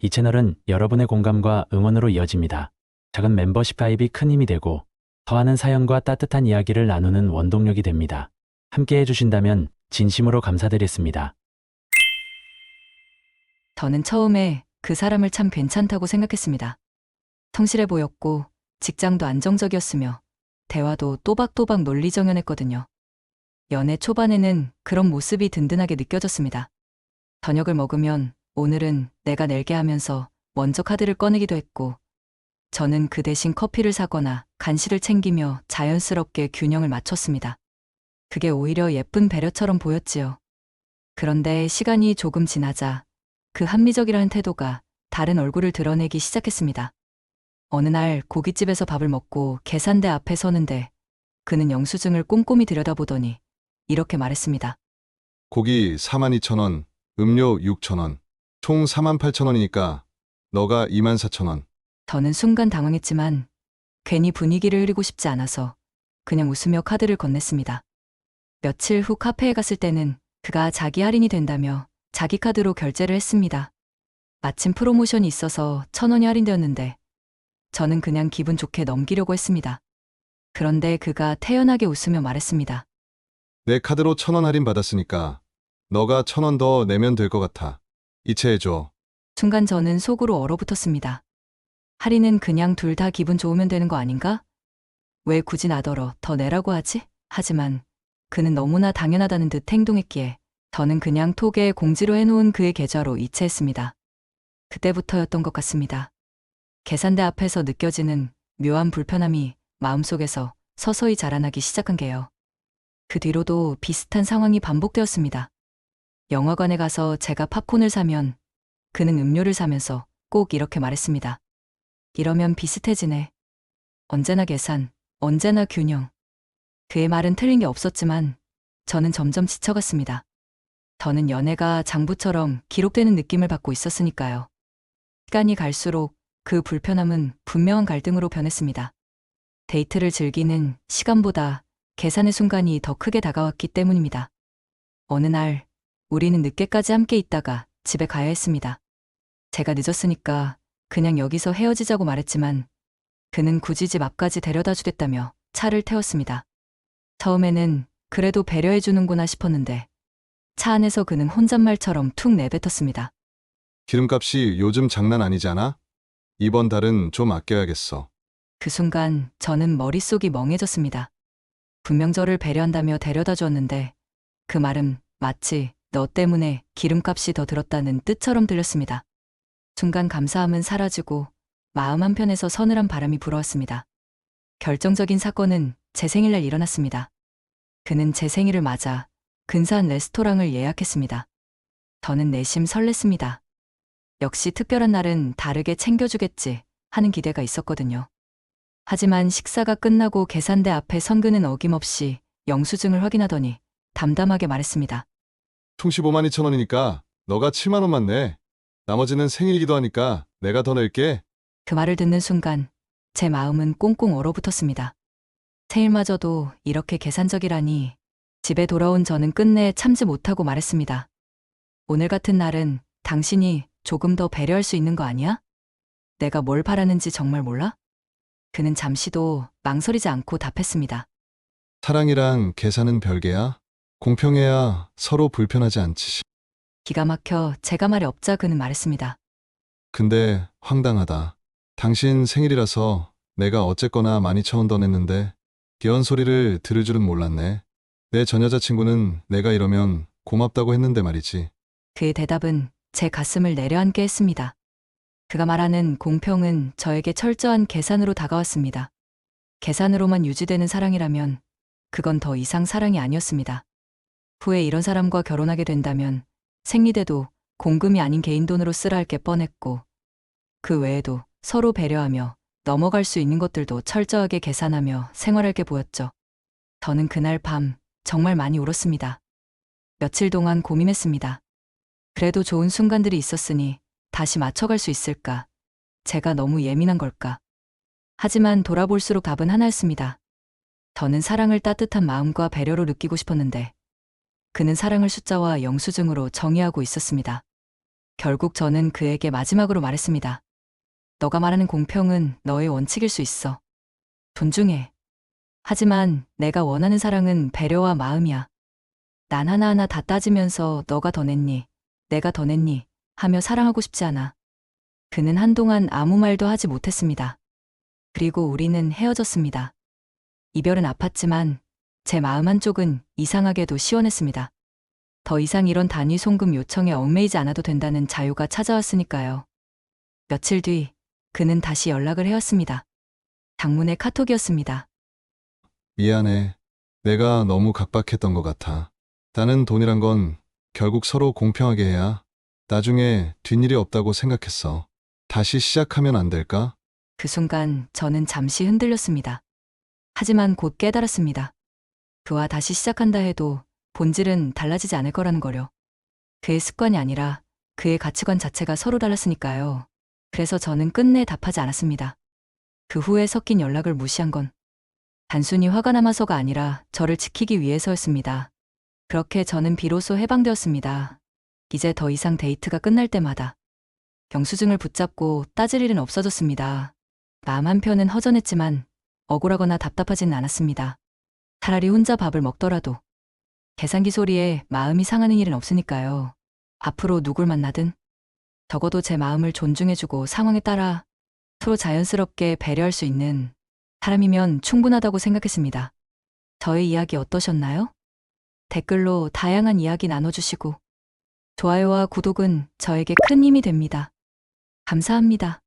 이 채널은 여러분의 공감과 응원으로 이어집니다. 작은 멤버십 가입이 큰 힘이 되고 더하는 사연과 따뜻한 이야기를 나누는 원동력이 됩니다. 함께 해주신다면 진심으로 감사드리겠습니다. 저는 처음에 그 사람을 참 괜찮다고 생각했습니다. 성실해 보였고 직장도 안정적이었으며 대화도 또박또박 논리정연했거든요. 연애 초반에는 그런 모습이 든든하게 느껴졌습니다. 저녁을 먹으면 오늘은 내가 낼게 하면서 먼저 카드를 꺼내기도 했고 저는 그 대신 커피를 사거나 간식을 챙기며 자연스럽게 균형을 맞췄습니다. 그게 오히려 예쁜 배려처럼 보였지요. 그런데 시간이 조금 지나자 그 합리적이라는 태도가 다른 얼굴을 드러내기 시작했습니다. 어느 날 고깃집에서 밥을 먹고 계산대 앞에 서는데 그는 영수증을 꼼꼼히 들여다보더니 이렇게 말했습니다. 고기 42,000원, 음료 6,000원, 총 48,000원이니까 너가 24,000원. 저는 순간 당황했지만 괜히 분위기를 흐리고 싶지 않아서 그냥 웃으며 카드를 건넸습니다. 며칠 후 카페에 갔을 때는 그가 자기 할인이 된다며 자기 카드로 결제를 했습니다. 마침 프로모션이 있어서 천 원이 할인되었는데 저는 그냥 기분 좋게 넘기려고 했습니다. 그런데 그가 태연하게 웃으며 말했습니다. 내 카드로 1,000원 할인 받았으니까 너가 1,000원 더 내면 될 것 같아. 이체해줘. 순간 저는 속으로 얼어붙었습니다. 할인은 그냥 둘 다 기분 좋으면 되는 거 아닌가? 왜 굳이 나더러 더 내라고 하지? 하지만 그는 너무나 당연하다는 듯 행동했기에 저는 그냥 톡에 공지로 해놓은 그의 계좌로 이체했습니다. 그때부터였던 것 같습니다. 계산대 앞에서 느껴지는 묘한 불편함이 마음속에서 서서히 자라나기 시작한 게요. 그 뒤로도 비슷한 상황이 반복되었습니다. 영화관에 가서 제가 팝콘을 사면 그는 음료를 사면서 꼭 이렇게 말했습니다. 이러면 비슷해지네. 언제나 계산, 언제나 균형. 그의 말은 틀린 게 없었지만 저는 점점 지쳐갔습니다. 저는 연애가 장부처럼 기록되는 느낌을 받고 있었으니까요. 시간이 갈수록 그 불편함은 분명한 갈등으로 변했습니다. 데이트를 즐기는 시간보다 계산의 순간이 더 크게 다가왔기 때문입니다. 어느 날 우리는 늦게까지 함께 있다가 집에 가야 했습니다. 제가 늦었으니까 그냥 여기서 헤어지자고 말했지만 그는 굳이 집 앞까지 데려다 주겠다며 차를 태웠습니다. 처음에는 그래도 배려해 주는구나 싶었는데 차 안에서 그는 혼잣말처럼 툭 내뱉었습니다. 기름값이 요즘 장난 아니잖아? 이번 달은 좀 아껴야겠어. 그 순간 저는 머릿속이 멍해졌습니다. 분명 저를 배려한다며 데려다 주었는데 그 말은 마치 너 때문에 기름값이 더 들었다는 뜻처럼 들렸습니다. 순간 감사함은 사라지고 마음 한편에서 서늘한 바람이 불어왔습니다. 결정적인 사건은 제 생일날 일어났습니다. 그는 제 생일을 맞아 근사한 레스토랑을 예약했습니다. 저는 내심 설렜습니다. 역시 특별한 날은 다르게 챙겨주겠지 하는 기대가 있었거든요. 하지만 식사가 끝나고 계산대 앞에 선 그는 어김없이 영수증을 확인하더니 담담하게 말했습니다. 총 15만 2천 원이니까 너가 7만 원만 내. 나머지는 생일이기도 하니까 내가 더 낼게. 그 말을 듣는 순간 제 마음은 꽁꽁 얼어붙었습니다. 생일마저도 이렇게 계산적이라니 집에 돌아온 저는 끝내 참지 못하고 말했습니다. 오늘 같은 날은 당신이 조금 더 배려할 수 있는 거 아니야? 내가 뭘 바라는지 정말 몰라? 그는 잠시도 망설이지 않고 답했습니다. 사랑이랑 계산은 별개야. 공평해야 서로 불편하지 않지. 기가 막혀 제가 말이 없자 그는 말했습니다. 근데 황당하다. 당신 생일이라서 내가 어쨌거나 12,000원 더 냈는데 개헌 소리를 들을 줄은 몰랐네. 내 전 여자친구는 내가 이러면 고맙다고 했는데 말이지. 그의 대답은 제 가슴을 내려앉게 했습니다. 그가 말하는 공평은 저에게 철저한 계산으로 다가왔습니다. 계산으로만 유지되는 사랑이라면 그건 더 이상 사랑이 아니었습니다. 후에 이런 사람과 결혼하게 된다면 생리대도 공금이 아닌 개인 돈으로 쓰라 할 게 뻔했고 그 외에도 서로 배려하며 넘어갈 수 있는 것들도 철저하게 계산하며 생활할 게 보였죠. 저는 그날 밤 정말 많이 울었습니다. 며칠 동안 고민했습니다. 그래도 좋은 순간들이 있었으니 다시 맞춰갈 수 있을까? 제가 너무 예민한 걸까? 하지만 돌아볼수록 답은 하나였습니다. 저는 사랑을 따뜻한 마음과 배려로 느끼고 싶었는데 그는 사랑을 숫자와 영수증으로 정의하고 있었습니다. 결국 저는 그에게 마지막으로 말했습니다. 너가 말하는 공평은 너의 원칙일 수 있어. 존중해. 하지만 내가 원하는 사랑은 배려와 마음이야. 난 하나하나 다 따지면서 너가 더 냈니, 내가 더 냈니 하며 사랑하고 싶지 않아. 그는 한동안 아무 말도 하지 못했습니다. 그리고 우리는 헤어졌습니다. 이별은 아팠지만 제 마음 한쪽은 이상하게도 시원했습니다. 더 이상 이런 단위 송금 요청에 얽매이지 않아도 된다는 자유가 찾아왔으니까요. 며칠 뒤 그는 다시 연락을 해왔습니다. 장문의 카톡이었습니다. 미안해. 내가 너무 각박했던 것 같아. 나는 돈이란 건 결국 서로 공평하게 해야 나중에 뒷일이 없다고 생각했어. 다시 시작하면 안 될까? 그 순간 저는 잠시 흔들렸습니다. 하지만 곧 깨달았습니다. 그와 다시 시작한다 해도 본질은 달라지지 않을 거라는 거려. 그의 습관이 아니라 그의 가치관 자체가 서로 달랐으니까요. 그래서 저는 끝내 답하지 않았습니다. 그 후에 섞인 연락을 무시한 건 단순히 화가 남아서가 아니라 저를 지키기 위해서였습니다. 그렇게 저는 비로소 해방되었습니다. 이제 더 이상 데이트가 끝날 때마다 경수증을 붙잡고 따질 일은 없어졌습니다. 마음 한편은 허전했지만 억울하거나 답답하지는 않았습니다. 차라리 혼자 밥을 먹더라도 계산기 소리에 마음이 상하는 일은 없으니까요. 앞으로 누굴 만나든 적어도 제 마음을 존중해주고 상황에 따라 서로 자연스럽게 배려할 수 있는 사람이면 충분하다고 생각했습니다. 저의 이야기 어떠셨나요? 댓글로 다양한 이야기 나눠주시고 좋아요와 구독은 저에게 큰 힘이 됩니다. 감사합니다.